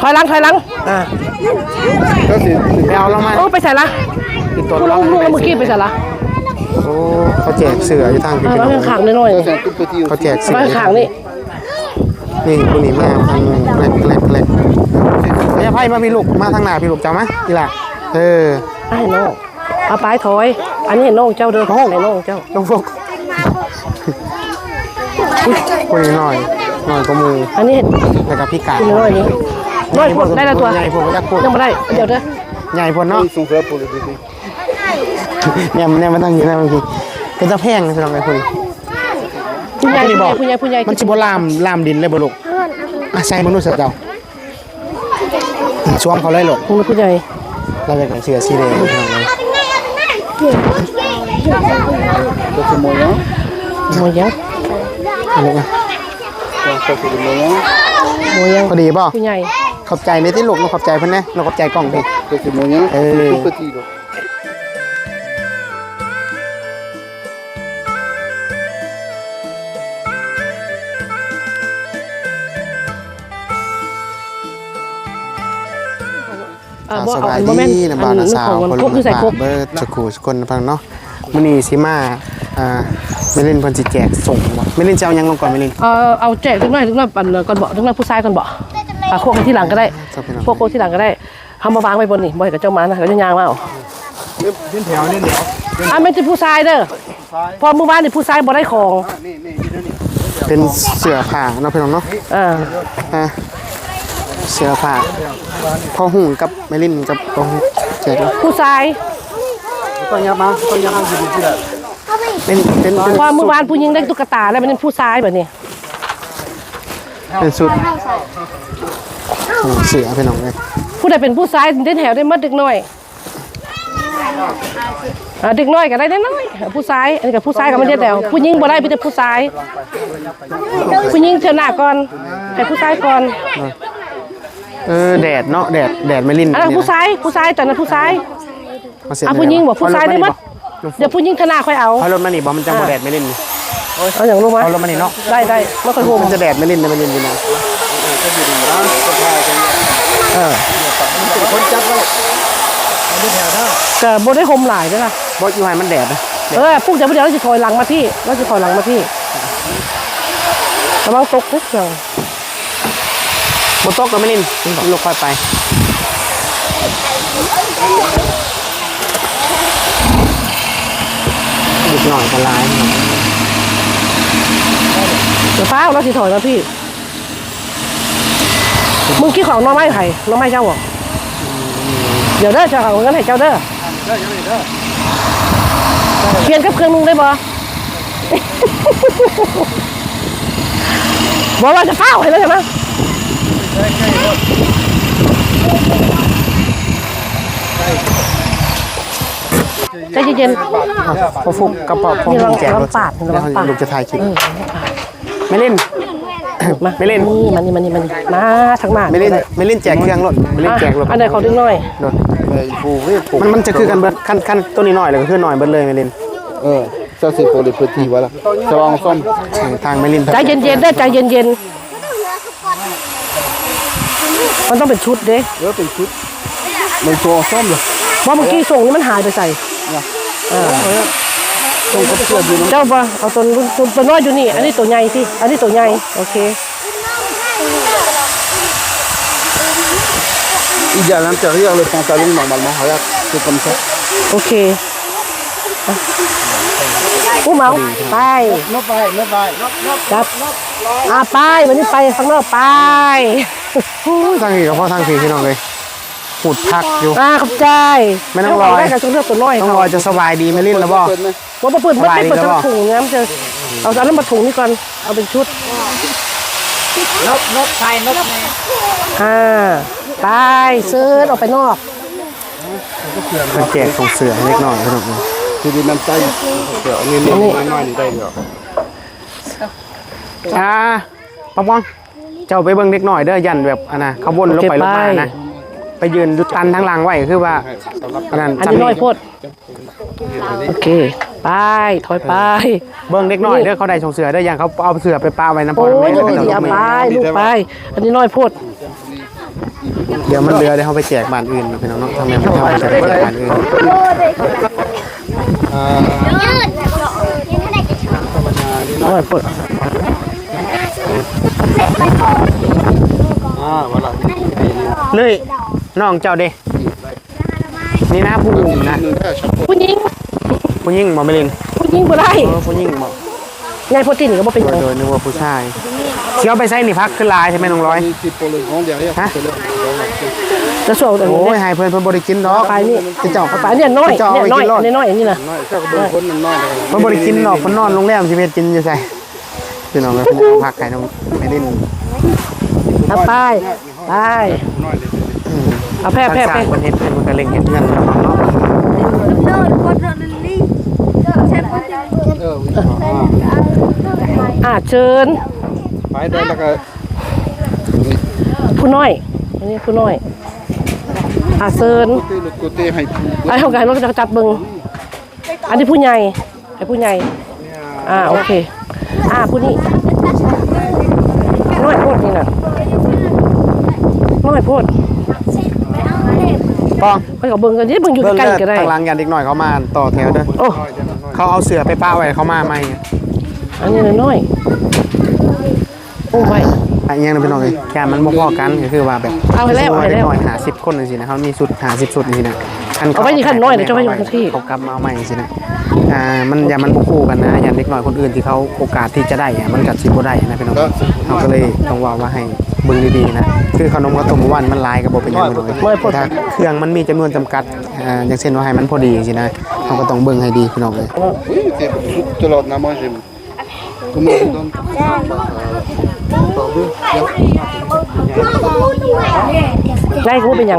ถอยหลังถอยหลังอ่าก็สิไปเอาเรามาโอ้ไปใส่ละติดตัวคุณลุเรางลุงแล้วเมื่อกี้ไปใส่ละโอ้เขาแจกเสืออยู่ทางพี่เอาพี่น้ไว้องข้างๆหน่อยเขาแจกๆเสืเอาอไว้ข้างๆนี่นี่คนนี้มาทางแรกแรกแรกพยาไพ่มาพี่ลูกมาทางหน้าพี่ลูกเจ้าไหมนี่แหละเออไอ้น้องเอาไปถอย อันนี้น้องเจ้าเด้อไอ้น้องเจ้าต้องพวกคนนี้หน่อยหน่อยก็มืออันนี้แล้วก็พี่กาคุณน้อยนี่ น้อยพดได้ละตัวใหญ่พวกยักษ์พวกยังไม่ได้เดี๋ยวเด้อใหญ่พวกเนาะเนี่ยมันเนี่ยมันตั้งอยู่นะบางทีเป็นตะแพงนะสำหรับไอ้คนผู้ใหญ่นี่บอกผู้ใหญ่ผู้ใหญ่มันสิบ่ลามลามดินเลยบ่ลูกอะใส่มนุษย์เสร็จเจ้าสวมเขาเลยลูกผู้ผู้ใหญ่เราอยากได้เสื้อสีแดงทางเลยหมดยังอันนี้อะหมดยังพอดีป่ะผู้ใหญ่ ขอบใจในที่ลูกเราขอบใจเพิ่นนะเราขอบใจกล้องพี่เอออ่าอ่าบ่สเอาบายบ่แม่นดีนะบ่าวนะสาวอันคนนี้ละครบคือใส่ครบเบิร์ดสกูสกลพังเนาะมื้อนี้สิมาอ่าไม่เล่นเพิ่นสิแจกส่งบ่ไม่เล่นจะเอาหยังลงก่อนไม่เล่น เออเอาแจกถึงหน่อยถึงหน่อยปั่นก่อนบ่ถึงหน่อยผู้ชายก่อนบ่ อะโคกกันที่หลังก็ได้ครับพี่น้องพวกโคกที่หลังก็ได้ทำมาวางไว้บนนี่บ่ให้กับเจ้ามานะแล้วจะยางมาเอาเล่นแถวเล่นแถวอะไม่ใช่ผู้ชายเด้อพอเมื่อวานนี่ผู้ชายบ่ได้ของเป็นเสื้อผ้าเนาะพี่น้องเนาะอ่าอะเสื้อผ้าพ่อหุ่งกับไม่เล่นกับพ่อหุ่งแจกแล้วผู้ชายต้องยับมาต้องยับมาอยู่ที่ละเป็นเป็นเป็นพอเมื่อวานผู้หญิงได้ตุ๊กตาแล้วมันเป็นผู้ชายแบบนี้เป็นสุดโอ้ เสือพี่น้องเลยผู้ใดเป็นผู้ชายเดินแถวได้มัดเด็กน้อยอ่าเด็กน้อยก็ได้เด็กน้อยผู้ชายอันนี้กับผู้ชายก็ไม่ได้แล้วผู้หญิงบ่ได้มีแต่ผู้ชายผู้หญิงเท่าหน้าก่อนให้ผู้ชายก่อนเออแดดเนาะแดดแดดไม่ลิ้นอันนั้นผู้ชายผู้ชายตอนนั้นผู้ชายมาเสร็จอะผู้หญิงบอกผู้ชายได้มั้ยเดี๋ยวผู้หญิงเท่าหน้าค่อยเอาเอารถมานี่บอกมันจะบ่แดดไม่ลิ้นนี่เอาอย่างรู้ไหมเอารถมานี่เนาะได้ได้ไม่ค่อยโหมมันจะแดดไม่ลิ้นนะไม่ลิ้นอยู่นะ เออแต่โบได้โฮมหลายด้วยล่ะบอสอยู่ให้มันแดดนะเออพวกเดี๋ยวเดี๋ยวเราจะถอยหลังมาพี่เราจะถอยหลังมาพี่ระวังตกนิดเดียวบนโต๊ะก็ไม่ลิ้นลูกค่อยไปอีกหน่อยก็ร้ายเดี๋ยวฟ้าเราจะถอยมาพี่ มึงคิดของน้องไม้ไผ่น้องไม้เจ้าบอกเดี๋ยวเด้อจะเอาเงินให้เจ้าเด้อเปลี่ยนกับเครื่องนุ่งได้บ่บอกว่าจะเฝ้าให้แล้วใช่ไหมใจเย็นพอฟุกกระเป๋าพอนี่ฟุลองกแจกลองรถปาดลองปาดลูกจะถ่ายคลิปๆเออไม่เล่น มาไม่เล่น นี่มันนี่มันนี่มันนี่มาทางมาไม่เล่นไม่เล่นแจกเครื่องรถไม่เล่นแจกรถอันไหนขอดึงหน่อยรถมันมันจะคือกันเบิดขั้นขั้นตัวนี้หน่อยเลยก็คือหน่อยเบิดเลยไม่เล่น Euh, ça c'est pour les petits, voilà. Ça va ensemble. ทางไม่เล่นใจเย็นๆได้อใจเย็นๆมันต้องเป็นชุดเด้ Ouais, c'est le foot. Mais ils sont ensemble. เพราะเมื่อกี้ส่งนี่มันหายไปใส่ Ils sont comme ça, bien. เจ้าบ่เอาตัวตัวตัวน้อยอยู่นี่ อันนี้ตัวใหญ่สิ อันนี้ตัวใหญ่ โอเค Il y a à l'intérieur le pantalon normalement. Regarde, c'est comme ça. โอเคอะผู้เมาไป Non, pareil, non, pareil. ครับอ่าไป วันนี้ไปข้างนอกไป ทางนี้กับพ่อทางพี่พี่น้องเลย หุดพักอยู่ อ่าขอบใจไม่ต้องรอได้กับตัวเลือกตัวน้อยต้องเขารอจะสบายดีไม่เล่นแล้วบ่ ว่ามาเปิดสไม่บายได้ดีเปิดแล้วทั้บ่งถุงนะมันจะเอาอันนั้นมาถุงนี่ก่อนเอาเป็นชุดนกนกไทยนกอ่าไปเซิร์ชออกไปนอกมันแจกส่งเสือให้เล็กน้อยพี่น้อง C'est des mêmes tailles. On est maintenant, il est taille. อ่าปังปังเจ้าไปเบิ่งเล็กน้อยเด้อยันแบบอันน่ะเขาวนลงไปลงมานะ ไปยืนดูตันทั้งหลังไว้คือว่าอันนั้นอันนี้น้อยโพดโอเค ไปถอยไป เบิ่งเล็กน้อยเด้อเขาได้ส่งเสือเด้อยังเขาเอาเสือไปปาไว้น้ำพ่โอ้อน้ำยแม่อย่าไปแล้วก็อย่าลูกไปแม่ลูกไป อันนี้น้อยโพดเดี๋ยวมันเหลือเดี๋ยวเขาไปแจกบ้านอื่นพี่น้องเนาะทำไมไม่ทำจะไปแจกบ้านอื่นอ่าโอ้ยปวดอ่าวันละเลย น้องเจ้าเด้นี่นะผู้หญิงนะหนึ่งแค่ช็อปผู้หญิงผู้หญิงบ่ไม่เล่นผู้หญิงบ่ได้เออผู้หญิงบ่ยายโพตินก็บ่เป็นหโดยัยงโดยนึกว่าผู้ชายเที่ยวไปใส่นี่พักขึ้นลายใช่ไหมน้องร้อยนี่ที่โปรเลยของเดียวเนี่ยฮะเสร็จแล้วแล้วส่วนอันโอ้นี้ยให้เพิ่นเพิ่นบ่ได้กินดอกไปนี่เจ้าไปเนี่ยน้อยเจ้าเนี่ยเอาไปน้อยกินรอดเนี่ยน้อยอันนี้น่ะน้อยแค่กระเบื้องคนมันน้อยเลยเพิ่นบ่ได้กินดอกเพิ่นนอนโรงแรมสิเฮ็ดกินอยู่ไสพี่น้องเอ้ยเพิ่นเอาพักให้น้องไม่เล่นเอาไปไป เอาแพ้แพ้สร้าแพ้งเพิ่นเฮ็ดเพิ่นก็เล็งเฮ็ดเงินเนาะเนาะเอออ่าอ่าเชิญไปได้แล้วก็ผู้น้อยอันนี้ผู้น้อยอ่าเชิญตีลูกกูตีให้ไอ้เฮาก็ให้รถจักรจัดเบิ่งอันนี้ผู้ใหญ่ให้ผู้ใหญ่อ่าโอเคอ่าผู้นี้น้อยโพดนี่น่ะน้อยโพด ป้องไปกับเบิ่งกันดิเบิ่งอยู่เบิ่งใกล้เด้อๆก็ได้ ทางหลังยันเด็กน้อยเขามาต่อแถวเด้อโอ้ เขาเอาเสือไปป้าไว้เขามาใหม่อันนี้น้อยๆโอ้ไม่ อันยังนะพี่น้องเอ้ยแค่มันบ่พอกันก็คือว่าแบบเอาให้แล้วเอาให้แล้วเด็กน้อย50คนจังซี่นะเขามีสุด50สุดจังซี่นะคันเอาไว้ที่ขั้นน้อยเดี๋ยวจะไว้อยู่ที่ เขากลับมาเอาใหม่จังซี่นะอ่ามันอย่ามันบ่คู่กันนะอย่าเด็กน้อยคนอื่นที่เขาโอกาสที่จะได้อะมันก็สิบ่ได้นะพี่น้องเขาก็เลยต้องว่าว่าให้ เบิ่งดีๆนะคือขนมข้าวต้มเมื่อวานมันหลายก็บ่เป็นหยังพี่น้องเอ้ยถ้าเครื่องมันมีจำนวนจำกัดอ่าอย่างเช่นว่าให้มันพอดีจังซี่นะเขาก็ต้องเบิ่งให้ดีพี่น้องเอ้ยอุ้ยเจ็บตลอดนะมอสิมกูไม่ต้องต่อด้วยเดี๋ยวใกล้เขาเป็นหยัง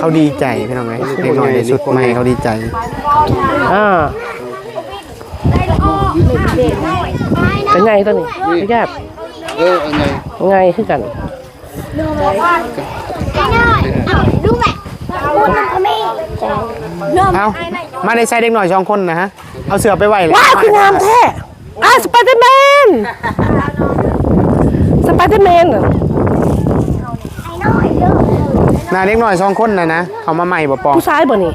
เขาดีใจพี่น้องเอ้ยเด็กน้อยได้สุดใหม่เขาดีใจ อ่า เป็นไงตัวนี้พี่แกบเอออันไหนไงคือกันเอามาได้ใช้เด็กหน่อยสองคนนะฮะ เอาเสือไปไหวเลยว้าวคืองามแท้อะสไปเดอร์แมนสไปเดอร์แมนน่ะนาเด็กหน่อยสองคนนะนะ เขามาใหม่บ่ปองผู้ชายบ่นี่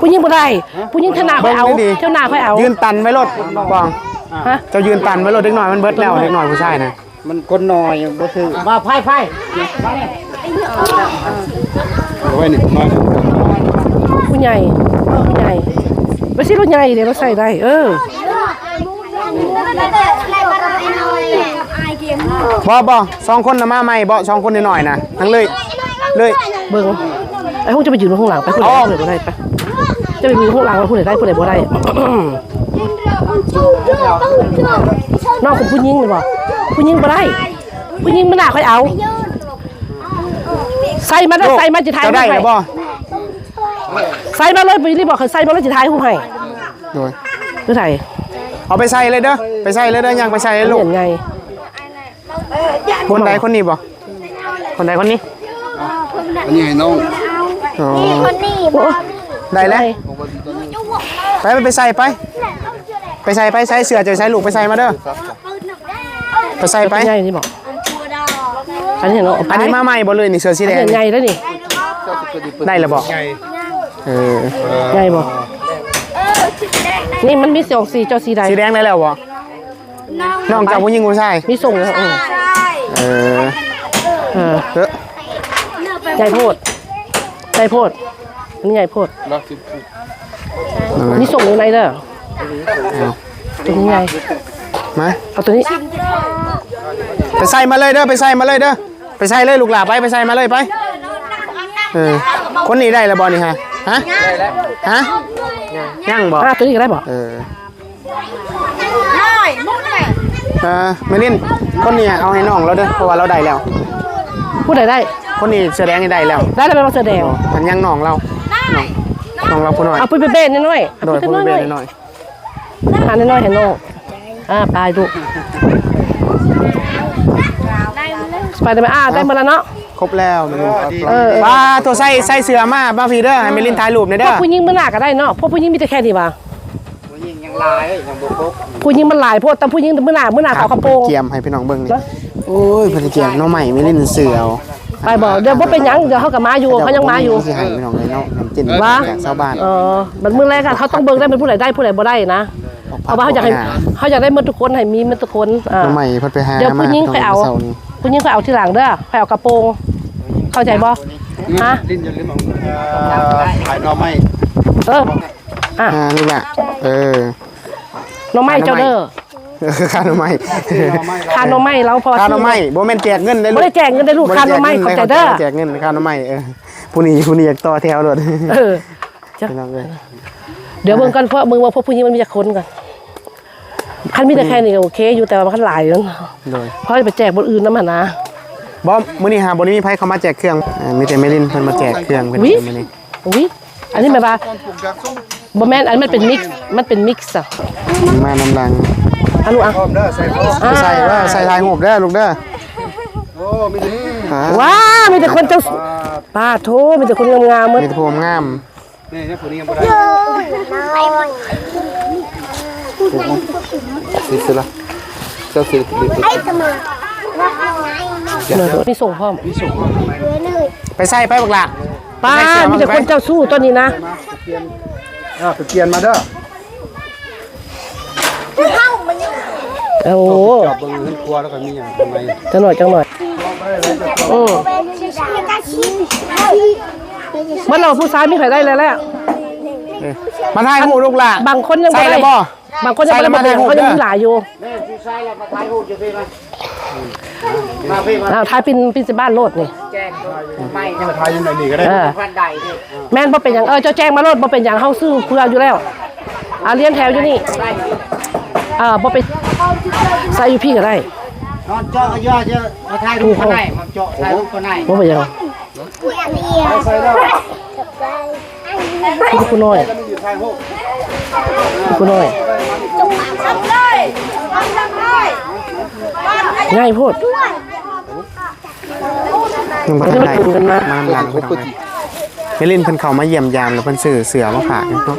ผู้หญิงบ่ได้ผู้หญิงเท่าหน้าค่อยเอาเบิ่งดีๆเท่าหน้าค่อยเอา ยืนตันไว้รถปอง ฮะ เจ้ายืนตันไว้รถเด็กหน่อยมันเบิดแล้วเด็กหน่อยผู้ชายนะมันคนน้อยบ่คือมาไพ่ไพ่เอาไว้นี่น้อยผู้ใหญ่ผู้ใหญ่ไม่ใช่รถใหญ่เดี๋ยวเราใส่ได้ เออบ่บ่สองคนนะมาใหม่บ่สองคนนิดหน่อยนะทั้งเลยเลยเบิ่งไอ้พวกจะไปยืนข้างหลังไปผู้ใดอ๋อผู้ใดบ่ได้ไปจะไปยืนข้างหลังไปผู้ใดได้ผู้ใดบ่ได้ น้องของผู้หญิงหรือเปล่าผู้หญิงบ่ได้ ผู้หญิงมันหนาค่อยเอา ใส่มาได้ใส่มาจิทายเจ้าได้ให้หรือบ่ใส่มาเลยไปรีบบอกเขาใส่มาเลยจิทายหูให้โดยคือไทยเอาไปใส่เลยเด้อไปใส่เลยเด้อยังไปใส่เลยลูกเห็นไงคนใดคนนี้บ่คนใดคนนี้อันนี้ให้น้องอ๋อโอ้ได้แล้วไปไปไปใส่ไป ไปใส่ไปใส่เสือจะใส่ลูกไปใส่มาเด้อไปใส่ไปไปไงนี่บอกอันนี้เห็นาะอันนี้มาใหม่บ่เลยนี่เสือสีแดงเห็นไงแล้วนี่ได้แล้วบ่เออไงบอกนี่มันมีสองสีเจ้าสีใดสีแดงได้แล้วบ่น้องจ้าผู้หญิงผู้ชายมีส่งแล้วเออเออเออเออใหญ่โพดใหญ่โพดอันนี้ใหญ่โพดรักสิมีส่งอยู่ในเด้อ เอาตัวนี้ไงมา เอาตัวนี้ ไปใส่มาเลยเด้อ ไปใส่มาเลยเด้อ ไปใส่เลยลูกหลาไป ไปใส่มาเลยไป เออ คนนี้ได้แล้วบ่นี่ฮะ ฮะ ฮะ ยังบ่อ่าตัวนี้ก็ได้บอกเออเออไม่ลินคนนี้เอาให้น้องเราเด้อ เพราะว่าเราได้แล้วผู้ใดได้ คนนี้เสื้อแดงนี่ได้แล้วได้แล้วเป็นมาเสื้อแดงมันยังน้องเรา น้องน้องเราผู้น้อย เอาไปเบ้นน้อยๆเอาโดยไปผู้น้อยเบๆนน้อย อ่าน้อยๆเห็นน้องอ่าไปดูไปได้ไหมอ่าได้มาแล้วเนาะ ครบแล้วมันเออป้าตัวใส่ใส่เสื้อมาบ้าพีเด้อให้ไม่ลินถ่ายรูปหน่อยพเด้วกอผู้หญิงมันหนักก็ได้เนาะพวกผู้หญิงมีแต่แค่นี้ป่ะผู้หญิงยังลายยังบุกผู้หญิงมันหลายพวกแต่ผู้หญิงมันหนามันหนาเขากระโปรงเกียมให้พี่น้องเบิ่งนี่นะโอ้ยเพิ่นสิแจกหน้อใหม่ไม่เล่นเสือเอา ไปบอกเดี๋ยวบ่เป็นหยังเดี๋ยวเขาก็มาอยู่เขายังมาอยู่ สิให้พี่น้องเลยเนาะน้ำจิ้มว่าจากชาวบ้าน เออมันมื้อแรกอะเขาต้องเบิ่งได้เป็นผู้ใดได้ผู้ใดบ่ได้นะเพราะว่าเขาอยากให้เขาอยากได้หมดทุกคนให้มีหมดทุกคนอ่าหน้อใหม่เพิ่นไปหาเดี๋ยวผู้หญิงมาไปเอาตนช้นี้ผู้หญิงเขาเอาที่หลังเด้อไปเอากระโปรง เข้าใจบ่ฮะลิ้นอย่าลืมเอาถ่ายหน่อไม้เออ อะอ่านี่แหละเออหน้องไม้เจ้าเด้อ ค่าหน้อใหม่คาหน้องไม้เราพอค่าหน้อใหม่บ่แม่นแจกเงินได้ลูบ่กได้แจกเงินได้ลูกคาหน้องไม้เข้าใจเด้อแจกเงินค่าหน้อใหม่เออผู้นี้ผู้นี้อยากต่อแถวโดดเออพี่น้องเอ้ยเดี๋ยวเบิ่งกันเพราะมึงว่าพวกผู้หญิงมันมีแต่คนก่อนคันมีแต่แค่นี้ก็โอเค อยู่แต่ว่ามันคันหลายอยู่โดยเพราะจะไปแจกบนอื่นนำหั่นนะบ่มื้อนี้หาบ่ได้มีไผเข้ามาแจกเครื่องอ่ามีแต่แม่ลินเพิ่นมาแจกเครื่องเพิ่นอุ๊ยมื้อนี้อุ้ยอันนี้แม่นว่าบ่แม่นอันมันเป็นมิกซ์มันเป็นมิกซ์อะมานำลัง อันนู้นอะพร้อมเด้อใส่พร้อมอ่าใส่ว่าใส่ทายหูบเด้อลูกเด้อโอ้มีแต่อ่าว้ามีแต่คนเจ้าป้าโทมีแต่คนงามๆหมดมีแต่พวงงามนี่เนี่ยผู้นี้ยังบ่ได้สิสิละเจ้าสิลิป เนอะมีส่งพร้อมไปใส่ไปบักละป้ามีแต่คนเจ้าสู้ตัวนี้นะ อ่าไปเปลี่ยนมาเด้อ โอ้โหจอบเบิ่งเฮือนครัวแล้วก็มีหยังทำไมจังหน่อยจังหน่อยอืมมันเราผู้ชายมีใครได้แล้วแหละเออมาทายหูลูกละบางคนยังใส่บ่แล้ได้วบ่บางคนยังใส่แล้วไม่ได้มาเขาได้ยังหูมีเด้อหลายอยู่อ้าวทายปินปินสิบ้านโลดนี่มาทายยังไงนี่ก็ได้เออแม่นบ่เป็นอย่างเออเจ้าแจ้งมาโลดบ่เป็นอย่างเฮาซื้อเพื่ออยู่แล้วอ่าเลี้ยงแถวอยู่นี่อ่าบ่ไป ใส่อยู่พี่ก็ได้นอนเจาะก็ย่อเจาะมาถ่ายรูปก็ได้มาเจาะถ่ายรูปก็ได้บ่เป็นอย่างพี่ผู้น้อยพี่ผู้น้อยง่ายโพูดยังบ่ทันได้เดี๋ยวมาดูกันนะมานำลังพี่น้องเลยแม่ลินเพิ่นเข้ามาเยี่ยมยามแล้วเพิ่นซื้อเสือมาฝากเนาะ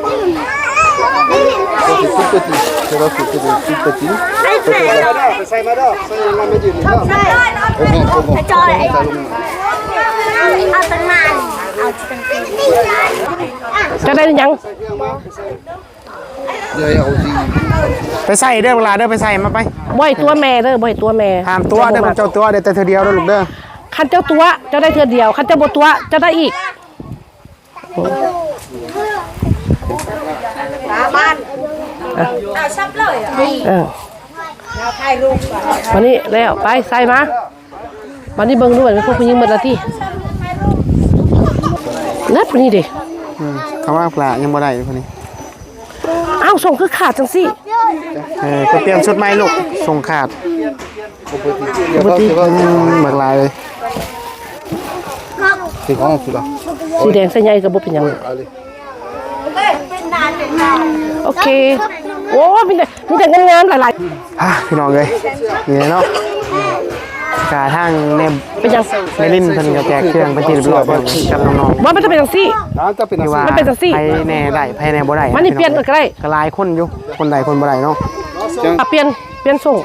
ตุ๊กตุ๊กเจ้าตุ๊กตุ๊กตุ๊กตุ๊กไปใส่มาเด้อใส่มาไม่ยืนนี่เด้อโอ้โหโอ้โหใส่ลงเอาตั้งนานเอาตั้งนานจะได้ยังเดี๋ยวเอาจริงไปใส่เด้อเวลาเด้อไปใส่มาไปบ่ให้ตัวแม่เด้อบ่ให้ตัวแม่ห้ามตัวเด้อของเจ้าตัวเด้อแต่เธอเดียวเด้อลูกเด้อคันเจ้าตัวเจ้าได้เทื่อเดียวคันเจ้าบ่ตัวเจ้าได้อีก เออวันนี้แล้วไปใส่มาวันนี้เบิ่งด้วยเป็นพวกผู้หญิงหมดและที่นัดผู้นี้ดิอืมเขาว่าปลายังบ่ได้อยู่คนนี้อ้าวส่งคือขาดจังสิเออไปเปลี่ยนชุดใหม่ลูกส่งขาดเดี๋ยวก็เดี๋ยวก็อืมบักลายเลยสิของสุดละสีแดงใส่ใหญ่ก็บ่เป็นหยังเอาเลย โอเค โอ้มีแต่มีแต่งามๆหลายอะพี่น้องเลยนี่เนาะกาทางแม่ๆเป็นหยังแม่ลินเพิ่นก็แจกเครื่องเป็นที่เรียบร้อยแล้วกับน้องว่ามันจะเป็นจังซี่น้ำจะเป็นๆที่ว่ามันเป็นจังซี่ไผแน่ได้ไผแน่บ่ได้มันนี่เปลี่ยนกันก็ได้ก็หลายคนอยู่คนใดคนบ่ได้เนาะอะเปลี่ยนเปลี่ยนส่ง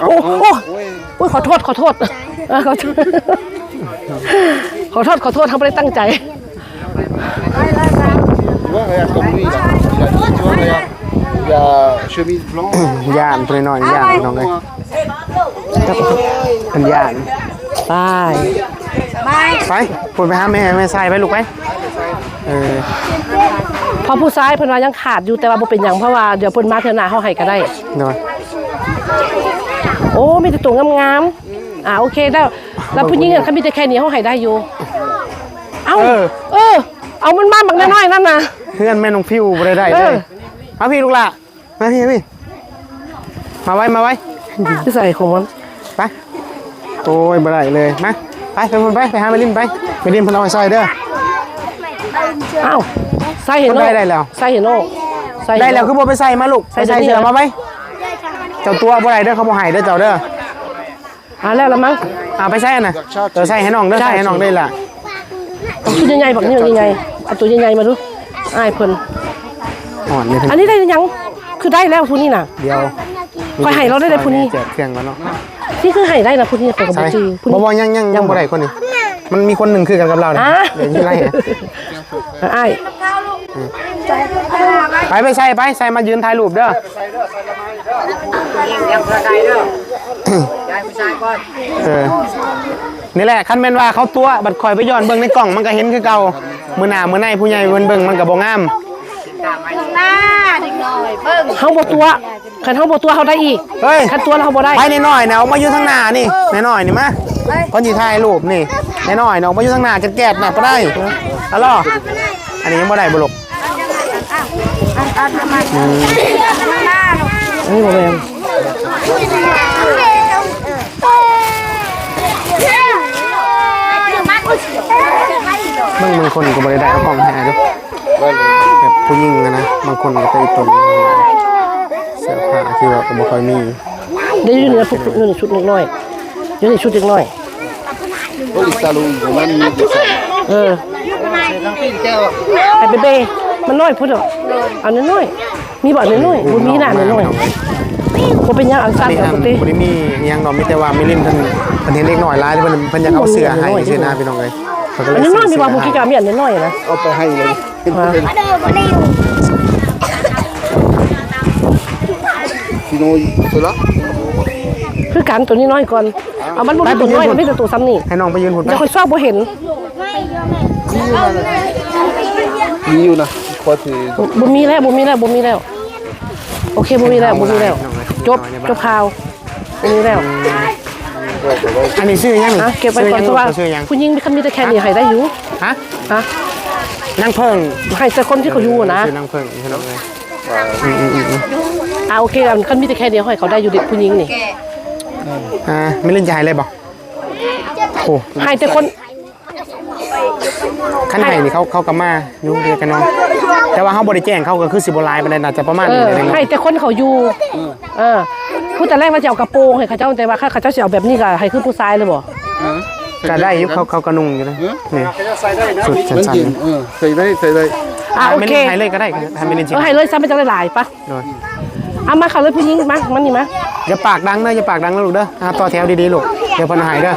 โอ้โอ้โอ้ยขอโทษขอโทษเออขอโทษขอโทษขอโทษทำไม่ได้ตั้งใจ ว่าไง comme lui là il a dit tu vois regarde il a chemise blanche ย่านตัวน้อยๆย่านพี่น้องเลยเพิ่นย่านไปไปพูดไปหาแม่แม่ใส่ไปลูกไปเออพอผู้ซ้ายเพิ่นว่ายังขาดอยู่แต่ว่าบ่เป็นหยังเพราะว่าเดี๋ยวเพิ่นมาเทื่อหน้าเฮาให้ก็ได้เนาะโอ้มีแต่ตัวงามๆอ่าโอเคได้วแล้วผู้หญิงอะเขามีแต่แค่นี้เฮาให้ได้อยู่ เอ้าเออ เอามันมาบักน้อยๆนั่นน่ะ เพื่อนแม่น้องพิวบ่ได้ได้เอเลอยมาพี่ลูกล่ะมาพี่มาพี่มาไว้มาไว้ที่ใส่ของมันไปโอ้ยบ่ได้เลยมาไปไปไปไปหาไปริมไปไปริมเพนเอาไปซอยเด้อเอ้าใส่เห็นได้ได้แล้วใส่เห็นโอ้ใส่เห็นได้แล้วโคือบ่ไปใส่มาลูกใส่ไปใส่เดี๋ยวนี้เสือเหรอมาไว้เจ้าตัวบ่ได้เด้อเขาบ่ให้เด้อเจ้าเด้ออ่าแล้วละมั้งอ่าไปใส่อันน่ะเออใส่ให้น้องเด้อใช่ใส่ให้น้องได้ล่ะเอาตัวใหญ่ๆบักนี่ใหญ่ๆเอาตัวใหญ่ๆมาดู อ้ายเพิ่นอ่อนเลยถึงอันนี้ได้ยังคือได้แล้วทุนี่น่ะ เดียวค่อยให้เราได้เลยผู้นี้ แจกเครื่องก่อนเนาะที่คือให้ได้นะผู้นี้คนกับใช่บ่จีผู้บ่นี้บ่ยังยังยังบ่ได้คนนี้มันมีคนหนึ่งคือกันกับเราเนี่ยอะ เดี๋ยวนี้ไรเนี่ยอ้ายไปไปใส่ไปใส่มายืนถ่ายรูปเด้อ ยังพอได้เด้อยายผู้ชายก่อนเออนี่แหละคันแม่นว่าเขาตัวบัดคอยไปย้อนเบิ่งในกล่องมันก็เห็นคือเก่ามื้อหน้ามื้อในผู้ใหญ่เบิ่งเบิ่งมันก็บ่งามหน้าเด็กน้อยเบิ่งเฮาบ่ตัวคันเฮาบ่ตัวเฮาได้อีกเฮ้ยคันตัวแล้วเฮาบ่ได้ไปน้อยๆนะเอามาอยู่ข้างหน้านี่น้อยๆนี่มาคนสิถ่ายรูปนี่น้อยๆนะเอามาอยู่ข้างหน้าจะแกะน่ะบ่ได้อะล่ออันนี้ยังบ่ได้บ่ลูกอันนี้บ่แม่น บางบางคนก็บ่ได้ได้เอากล่องให้ดูแบบผู้หญิงอะนะบางคนก็ตีตนเสื้อผ้าที่ว่าก็บ่ค่อยมีได้อยู่ในพวกเงินชุดเล็กน้อยอยู่ในชุดเล็กน้อย Poi li sta lungo, ma non mi piace. เออต้องปิ้งแก้วไอ้เบเบ้มันน้อยพุ่นเหรอเอาน้อยๆมีบ่น้อยๆบ่มีหน้าน้อยๆบ่เป็นหยังอันสั้นนี่ปนั่นกติบ่ได้มีอิหยังดอกมีแต่ว่ามีลิ้นเพิ่นเพิ่นเห็นเล็กน้อยหลายเพิ่นเพิ่นอยากเอาเสื้อให้ซื่อหน้าพี่น้องเอ้ย เพิ่นก็เลอัยนน้อยๆมีซื้บ่อบ่กี่กามีอันน้อยๆนะ Ho per hai lei. อ่า Fino a là. คือกันตัวนี้น้อยก่อนเอามันบ่มีตัวน้อยมันมีแต่ตัวซ้ำนี่ให้น้องไปยืนหุ่นไปเดี๋ยวค่อยชอบบ่เห็น Io una. Qua ti บ่บ่มีแล้วบ่มีแล้วบ่มีแล้ว โอเคบ่มีแล้วบ่มีแล้ว จบจบข่าวบ่มีแล้ว อันนี้ชื่อยังนี่อะเก็บไว้ก่อนเพชื่ราะว่าอยังผู้หญิงมีคันมีแต่แค่นี้ให้ได้อยู่ฮะฮะนางเพิ่งให้แต่คนที่เขาอยู่นะชื่อนางเพิ่งพี่น้องเอ้ยอืมอืมอืมอืมอ่าโอเคกันคันมีแต่แค่เดียวให้เขาได้อยู่เด็กผู้หญิงนี่อ่าไม่เล่นจะให้เลยบ่โอ้ให้แต่คนขั้นไห้นี่เขาเขาก็มาอยู่เดียวกันเนาะแต่ว่าเขาบริแจ้งเขาก็คือสิบลายไปเลยน่าจะประมาณเอนี้อเลยเนาะให้แต่คนเขาอยู่เออ ผู้แต่แรกว่าจะเอากระโปรงให้เขาเจ้าแต่ว่าเขาเจ้าสิเอาแบบนี้ก็ให้คือผู้ชายเลยบ่ก็ได้อยุเขาเขากระนุ่งอยู่เลยนี่สุดสั้น Mendi, eh, sei lei, sei lei. ๆอ่าโอไม่เคเล่นไฮเลยก็ได้ทำไม่เล่นจริเองอให้เลยซ้ำไปจังหลายๆปะโดยเอามาเขาเลยผู้หญิงมามันนี่มาอย่าปากดังเด้ออย่าปากดังนะลูกเด้ออ่าต่อแถวดีๆลูกเดี๋ยวเพนหายเด้อ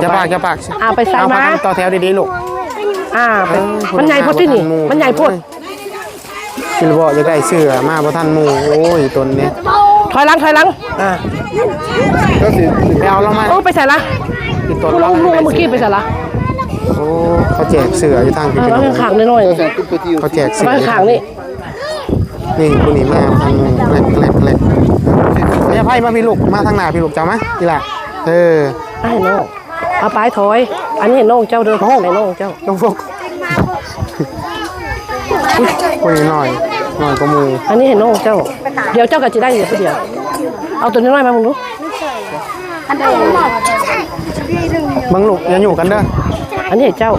อย่าปากอย่าปากอ่าไปใส่เอามาต่อแถวดีๆลูกอ่าไปเออมันใหญ่โพดที่นี่บ่ทัหมันใหญ่โพด คิดว่าจะได้เสื้อมาบ่ทันหมูโอ้ยตนเนี่ยถอยหลังถอยหลังอ่า Quasi. ไปเอาลงมาโอ้ไปใส่ละอีตนผู้ลงลูกเมื่อกี้ไปใส่ละโอ้เขาแจกเสื้ออยู่ทางพี่เออพี่น้ไว้องข้างน้อย Quasi un tutto tiro. เขาแจกเสื้อไว้ข้างนี่นี่ผู้นี้มาทางแรกแรกแรกพยาไพ่มาพี่ลูกมาทางหน้าพี่ลูกเจ้าไหมนี่แหละเออเอาให้น้องเอาไปถอย อันนี้ให้น้องเจ้าเด้อน้องให้น้องเจ้าลงพวก อุ๊ยคนนี้หน่อยหน่อยก็มูอันนี้เห็นน้องเจ้า เดี๋ยวเจ้าก็จะได้อยู่คนเดียว เอาตัวน้อยๆมามึงดูบังลูกอย่าอยู่กันเด้ออันนี้เห็นเจ้า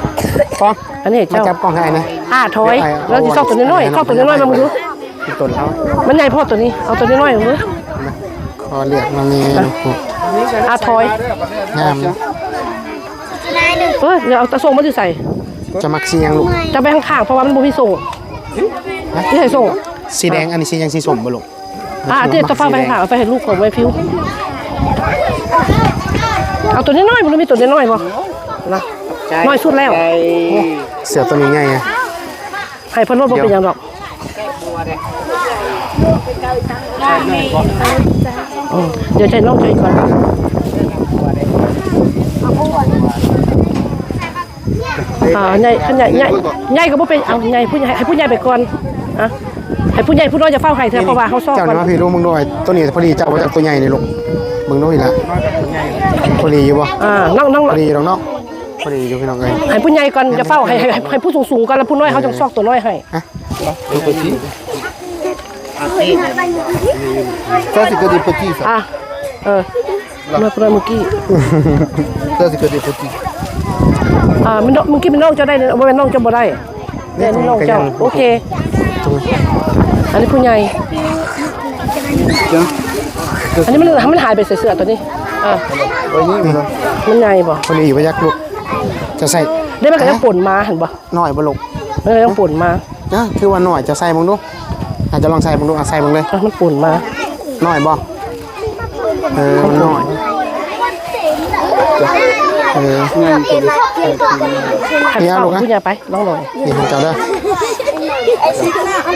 ปองอันนี้เห็นมาเจ้าจับกล้องให้นะอ่าถอย แล้วจะชอบตัวน้อยๆชอบตัวน้อยๆมามึงดูพี่ตนเขามันใหญ่พอตัวนี้ เอาตัวน้อยๆมึงดูคอเรียกมามีลูกอ่าถอยงามนะเออเดี๋ยวเอาตะส่งมาที่ใส่ จะมักสียังลูกจะไปข้างๆเพราะว่ามันบ่มีส่งที่ใส่ส่งสีแดงอันนี้สียังสีสมบ่ลูกอ่าเดี๋ยวจะฟังไปข้างๆเอาไปให้ลูกของไว้พิวเอาตัวน้อยๆมึงดูมีตัวน้อยๆบ่นะน้อยสุดแล้วเสือตัวนี้ใหญ่ไงให้เพิ่นรถบ่เป็นหยังดอกอืมเดี๋ยวใช้น้องใจก่อน อ่าใหญ่ขันใหญ่ใหญ่ใหญ่ก็บ่เป็นเอาใหญ่ผู้ใหญ่ให้ผู้ใหญ่ไปก่อนอะให้ผู้ใหญ่ผู้น้อยจะเฝ้าให้เถอะเพราะว่าเขาซ่อมเจ้าก่อนี่นมาพี่ลูกมึงด้วยตัวนี้พอดีเจ้ามาจากตัวใหญ่นี่ลูกมึงด้วยละพอดีอยู่บ่อ่าน้องน้องพอดีอยู่ดอกเนาะพอดีอยู่พี่น้องเอ้ยให้ผู้ใหญ่ก่อนจะเฝ้าให้ให้ให้ให้ผู้สูงๆก่อนแล้วผู้น้อยเขาจะซอกตัวน้อยให้ Un petit. Quasi che dei petit. อะเออน้อยผู้น้อยเมื่อกี้ Quasi che dei petit. อ่ามันน้องเมื่อกี้มันน้องเจ้าได้บ่แม่นน้องเจ้าบ่ได้เนี่ยนี่น้องเจ้าโอเค อันนี้ผู้ใหญ่ Tiens. อันนี้มันมันหายไปใส่เสื้อตัวนี้อ่า Vai lì, ma. มันใหญ่บ่พอดีอยู่พยักลูกจะใส่ได้มันก็ยังป่นมาเห็นบ่หน่อยบ่ลูกมันก็ยังป่นมานะคือว่าหน่อยจะใส่มึงดูอาจจะลองใส่มึงดูอะใส่มึงเลยอะมันป่นมาหน่อยบ่เออมันน้อยเออง่ายตัวเล็กขัดนี่ เอาเสาลูกนะผู้ใหญ่ไปลองหน่อยนี่ของเจ้าเด้อ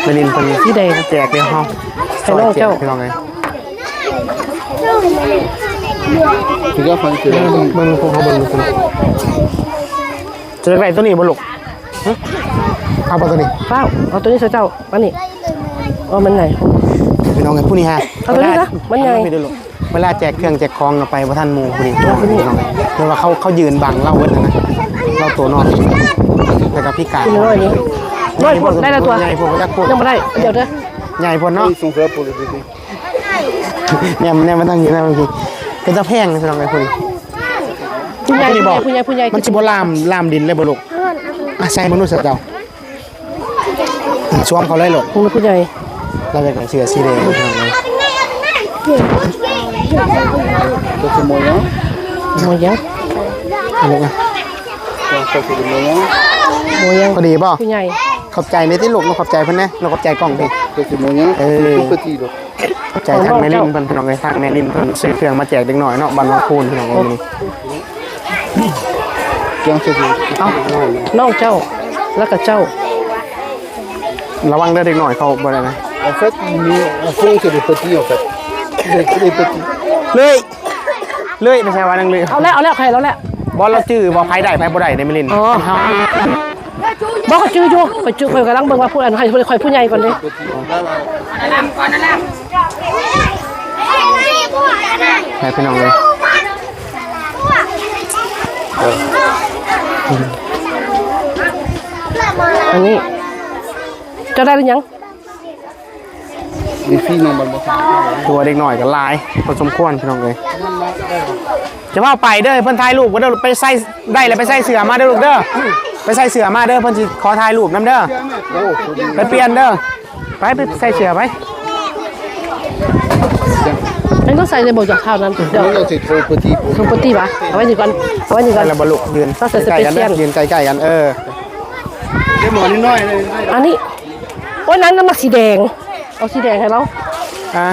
ไปลินคนสีแดแจกเดียวห้องให้น้องเจ้าพี่น้องเลยตัวก็ฟังเสียงเบิ่งเบิ่งเขาบิ่งคนเจออะไรตัวนี้บ่ลูกเอาไปตัวนี้เป้าเอาตัวนี้เจ้ามานี่เอามันไหนพี่น้องไงผู้นี้ฮะเอาตัวนี้นะมันไปดูลูกเวลาแจกเครื่องแจกของเอาไปว่าท่านมูผู้นี้พี่น้องเล ยเพราะว่าเขาเขายืนบังเล่าเว้นนะเล่าตัวนอนแต่กับพี่กากินน้อยนี้น้อยพดได้แล้วตัว ใหญ่พวกยักษ์พวกยังไม่ได้ เดี๋ยวเด้อใหญ่พวกเนาะ Ils sont faits pour les bébés. เนี่ยเนี่ยมันตั้งอยู่นะบางทีก็จะแพงนะพี่น้องไงผู้นี้ผู้ใหญ่ผู้นี้บอกผู้ใหญ่ผู้ใหญ่มันสิบ่ลามลามดินเลยบ่ลูกอะใส่มนุษย์เจ้าช่วงเขาเลยหลดผู้ผู้ใหญ่เราจะใส่เสื้อสีแดงพี่น้อ งเลย Ça c'est moyen. โมยังเอาลูกนะ Ça, ça c'est le moyen. โมยังพอดีป่ะผู้ใหญ่ขอบใจในที่ลูกเราขอบใจเพิ่นนะเราขอบใจกล้องพี่ Ça c'est moyen. Euh. C'est tout petit là. ขอบใจทางแม่ลินเพิ่นพี่น้องเลยทางแม่ลินเพิ่นซื้อเครื่องมาแจกเด็กหน่อยเนาะบ้านน้องคูนพี่น้องเลยนี่ Tiens, ça c'est. เอ้าน้องเจ้าแล้วก็เจ้า ระวังเด้อเด็กหน่อยเขาบ่ได้นะ En fait, nous, en fond, c'est des petits en fait. C'est que des petits. เลยเลยไม่ใช่ว่านังเลยเอาแล้วเอาแล้วใครแล้วแหละบอลเราจื้อบ่ไผได้ไผบ่ได้ในแม่ลินอ๋อเฮาบอกเขาจื้ออยู่เขาจื้อเขากำลังเบิ่งว่าผู้อันให้คอยผู้ใหญ่ก่อนเลยให้พี่น้องเลยอันนี้เจ้าได้หรือยัง Les filles, normalement, ça. ตัวเด็กหน่อยก็ลายพอสมควรพี่น้องเลยจะว่าไปเด้อเพิ่นถ่ายรูปก็เด้อไปใส่ได้แล้วไปใส่เสื้อมาเด้อลูกเด้อไปใส่เสื้อมาเด้อเพิ่นสิขอถ่ายรูปนํเด้อไปเปลี่ยนเด้อไปไปใส่เสื้อไปไม่ต้องใส่ในบทจากข้าวนั้นเดี๋ยว Non, non, c'est trop petit pour ทุปกติปะเอาไว้ดีก่อนเอาไว้ดีก่อนแล้วบลุยืนก็ใส่ใกล้กันเยลนะยืนใกล้ๆกันเออ Les mots, les noix, les อันนี้โอ้นั้นน้ำมักสีแดง เอาสีแดงให้เราอะ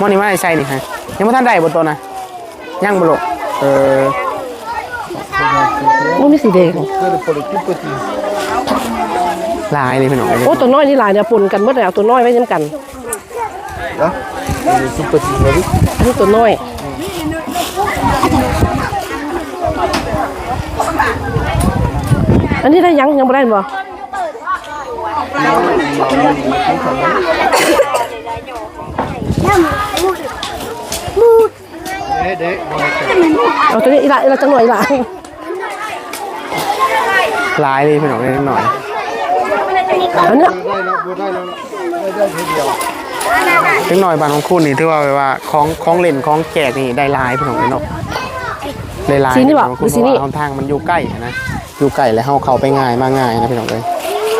มอนี่มาให้ใส่นี่ฮะยังไม่ทันได้บนตัวนะยังบลุเออโอ้ยมีสีแดง C'est pour les tout petits. ลายนี่พี่น้องโอ้ตัวน้อยนี่หลายเนี่ยปนกันเมื่อไหร่เอาตัวน้อยไว้ย้ำกัน Là, les tout petits, vous voyez อันนี้ตัวน้อยอันนี้ได้ยังยังไม่ได้บ่ Đấy, đấy. เอาตัวนี้อีหละอีหละจังหน่อยอีหละลายนี่พี่น้องเล็กหน่อยอันเนี้ย Đây, là, vừa đây, là, đây, đây, c'est bien. เล็กหน่อยบานของคุณนี่ถือว่าแบบว่าของของเล่นของแจกนี่ได้ลายพี่น้องเลยเนาะได้ลายสีนี่บ่ของคุหรืณอสีเพนี่ราะว่าทางมันอยู่ใกล้นะอยู่ใกล้แล้วเฮาเข้าไปง่ายมาง่ายนะพี่น้องเลย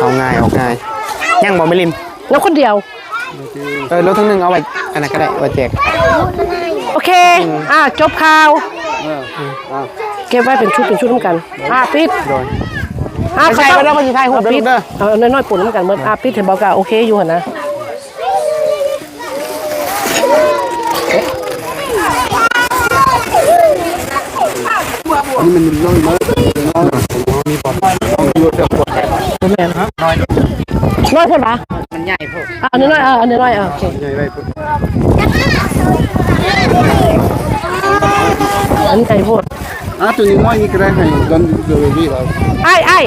เข้าง่ายออกง่ายยังบ่ไม่ลินน้องคนเดียว เออรถทั้งหนึงเอาไว้อันนั้นก็ได้ไว้แจกโอเค อ่าจบข่าว Ah, ah. เก็บไว้เป็นชุดเป็นชุดเหมือนกันอ่าปิดโดยอ่าไม่ใช่เขาว่าเราคนสุดท้ายหูเอาเด้อปิลูดกเด้อเอาน้อยๆปุ่นเหมือนกันเหมือนอ่าปิดเห็นบอกว่าโอเคอยู่หั่นนะ Nhưng mình น้อยน้อยพูดปะมันใหญ่พูดอะอันนี้น้อยเอออันนี้น้อยเออโอเค nhảy đây อันนี้ใหญ่พูด à tôi những nói như cái này hay gần rồi đi là ไอ้ไอ้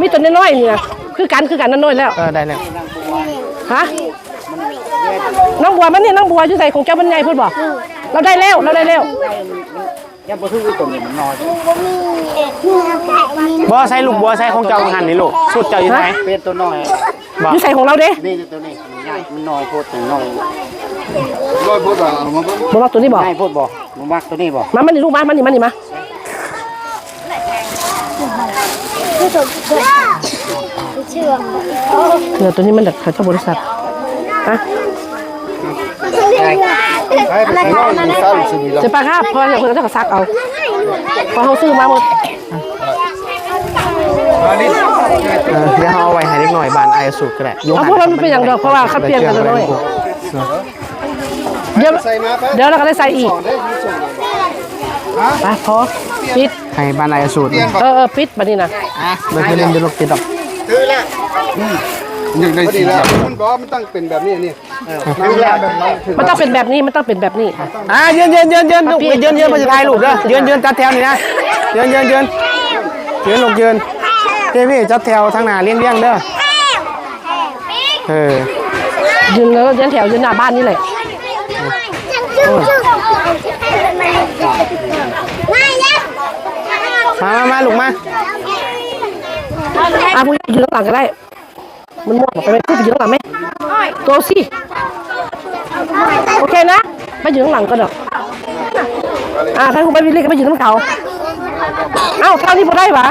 มีตัวน้อยๆนี่นะคือกันคือกันนั่นน้อยแล้วเออได้แล้วฮะน้องบัวมันนี่น้องบัวอยู่ใส่ของเจ้ามันใหญ่พูดบอกเราได้แล้วเราได้แล้ว บ่ใส่ลูกบัวใส่ของเจ้าหันนี่ลูกสุดเจ้าอยู่ไหนเป็นตัวน้อยบ่อยู่ใส่ของเราเด้นี่ตัวนี้มันใหญ่มันน้อยโพดตัวน้อย nói bố là mà bố บอกว่าตัวนี้บอกใหญ่โพดบ่บ่มักตัวนี้บ่มามันนี่ลูกมามันนี่มันนี่มาเดี๋ยวตัวนี้มันเด็กเขาเจ้าบริษัทอะ Đấy, phải nói làm sao được celui-là เจะปลาคาบพอเดี๋ยวคนเขาจะซักเอาพอเขาซื้อมาหมดเออเดี๋ยวเอาไว้ให้เล็กหน่อยบานไอสุดก็ได้เอาพวกเราไม่เป็นอย่างเดียวเพราะว่าเขาเปลี่ยนกันแล้วน้อยเเดี๋ยวใส่มาไปเดี๋ยวเราก็ได้ใส่อีกสอนได้มีส่งเลยไปพอปิดให้บ้านนายสูตรเออเออปิดบัดนี้นะมันคือเล่นด้วยลูกติดดอก ยังได้สีแล้วมันบอกว่ามันต้องเป็นแบบนี้นี่น้ำยาแบบนั้นถึงมันต้องเป็นแบบนี้มันต้องเป็นแบบนี้ อะยืนยืนยืนยืนลูกยืนยืนยืนมาจะถ่ายรูปเด้อยืนยืนจัดแถวนี่นะยืนยืนยืนยืนลูกยืนเฮ้ยพี่จัดแถวทางหน้าเลี้ยงเลี้ยงเด้อเออยืนแล้วยืนแถวยืนหน้าบ้านนี่แหละมามามาลูกมาอะผู้ยืนข้างหลังก็ได้ มันม่วงไปไหมผู้ยืนข้างหลังไหมตัวสิโอเคนะไปยืนข้างหลังก็เด้ออะถ้าคุณไปวิลลี่ก็ไปยืนข้างเขาเอ้าเท่านี้พอได้ปะ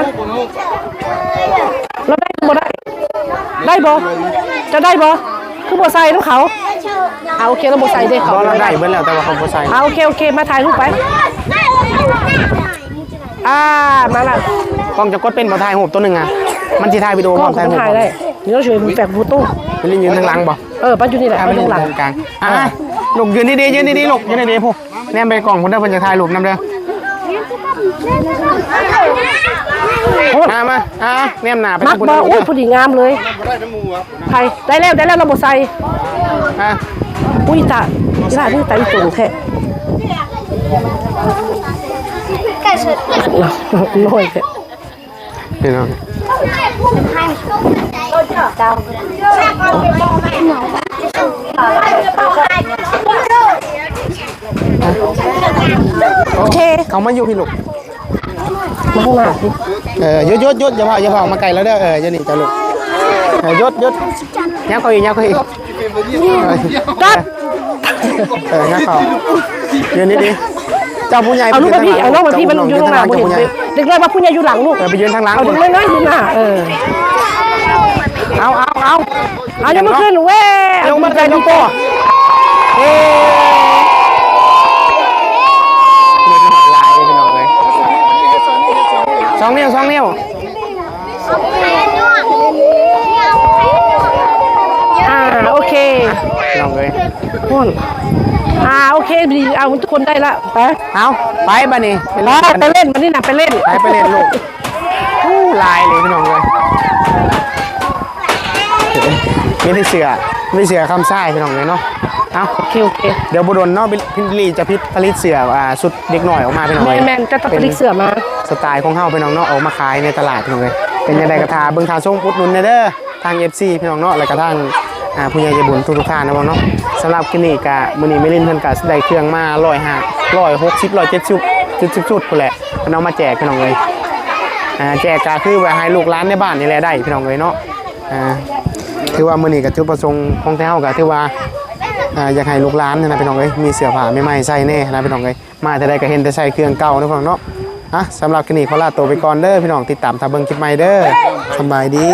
เราได้บ่ได้ ได้บ่จะได้บ่คือบ่ใส่น้ำเขาอ่าโอเคเราบ่ใส่เด้บเขาอลเราได้เบิ้ลแล้วแต่ว่าเขาบ่ใส่อ่าโอเคโอเคมาถ่ายรูปไปอ่ามาละกล้องจะกดเป็นบ่ถ่ายรูปตัวหนึงอะมันสิถ่ายวิดีโอก็พร้อมคุถ่ายณรูป ถ่ายได้เดี๋ยวเราช่วยมึงแปะบูตู้ไปเล่นยืนทางหลังบ่เออปั้นอยู่นี่แหละอะไปไปเล่นข้างหลังตรงกลางอะลูกยืนดีๆยืนดีๆลูกยืนดีๆผู้แนมไปกล่องคนเด้อเพิ่นจะถ่ายรูปนำเด้อมามาอะแนมหน้าไปมัทากงคนบอเด้ออุ้ยพอดีงามเลยได้น้ำมูอะใครได้แล้วได้แล้วเราบดใส่อะอุ้ยตาอีหลานนี่ตาอีตุ่นแท้น้อยแท้พี่น้อง โอเค เขามาอยู่พี่ลูก มาข้างหน้าสิเออยศยศยศอย่าพาอย่าพาออกมาไกลแล้วเด้อเอออย่าหนีจ้ะลูกเออยศยศยักเขาอีกยักเขาอีกจัดเออยักเขายืนดีๆเจ้าผู้ใหญ่เอาลูกมาพี่เอาน้องมาพี่มันอยู่ข้างหน้าบ่เห็น เจ้าเด็กน้อยมาพูดเนี่ยอยู่หลังลูกเออไปยืนทางหลังเอาเด็กน้อยๆอยู่หน้าเออเอาเอาเอาเอายังไม่ขึ้นเว้ยลงมาใจน้องโป้เอ้ยลายพี่น้องเลยสองนิ้วสองนิ้วอ่าโอเคพี่น้องเลยพ่น อ่าโอเคดีเอาทุกคนได้ละไปเอาไปบ้านี่ไปไปเล่นไปเล่นมานี่นะไปเล่นไปไปเล่นลูกอู้ลายเลยพี่น้องเลยมีที่เสือมีเสือคำไส้พี่น้องเลยเนาะเอาโอเคโอเคเดี๋ยวบุดนเนาะพินลีจะพิผลิตเสืออ่าสุดเด็กหน่อยออกมาพี่น้องแมเลยนแมนจะต้องไปลิกเสือมาสไตล์ของเฮาพี่น้องเนาะออกมาขายในตลาดพี่น้องเลยเป็นยังไงกระทาเบิ่งทางส่งพุดหนุนเด้อทาง FC พี่น้องเนาะแล้วก็ทาง อ่าผู้ใหญ่ใจบุญทุกๆท่านนะบ่เนาะสำหรับคลินิกกะมื้อนี้ไม่ลินเพิ่นก็ได้เครื่องมา105 160 170 70ชุดพุ่นแหละเพิ่นเอามาแจกพี่น้องเลยอ่าแจกก็คือว่าให้ลูกหลานในบ้านนี่แหละได้พี่น้องเลยเนาะอ่าถือว่ามื้อนี้ก็จุดประสงค์ของแท้เฮาก็ถือว่าอ่าอยากให้ลูกหลานนะพี่น้องเอ้ยมีเสื้อผ้าใหม่ๆใส่แน่นะพี่น้องเอ้ยมาแต่ได้ก็เห็นแต่ใส่เครื่องเก่านะพี่น้องเนาะอะสำหรับคลินิกขอลาตัวไปก่อนเด้อพี่น้องติดตามทางเบิ่งคลิปใหม่เด้อสบายดี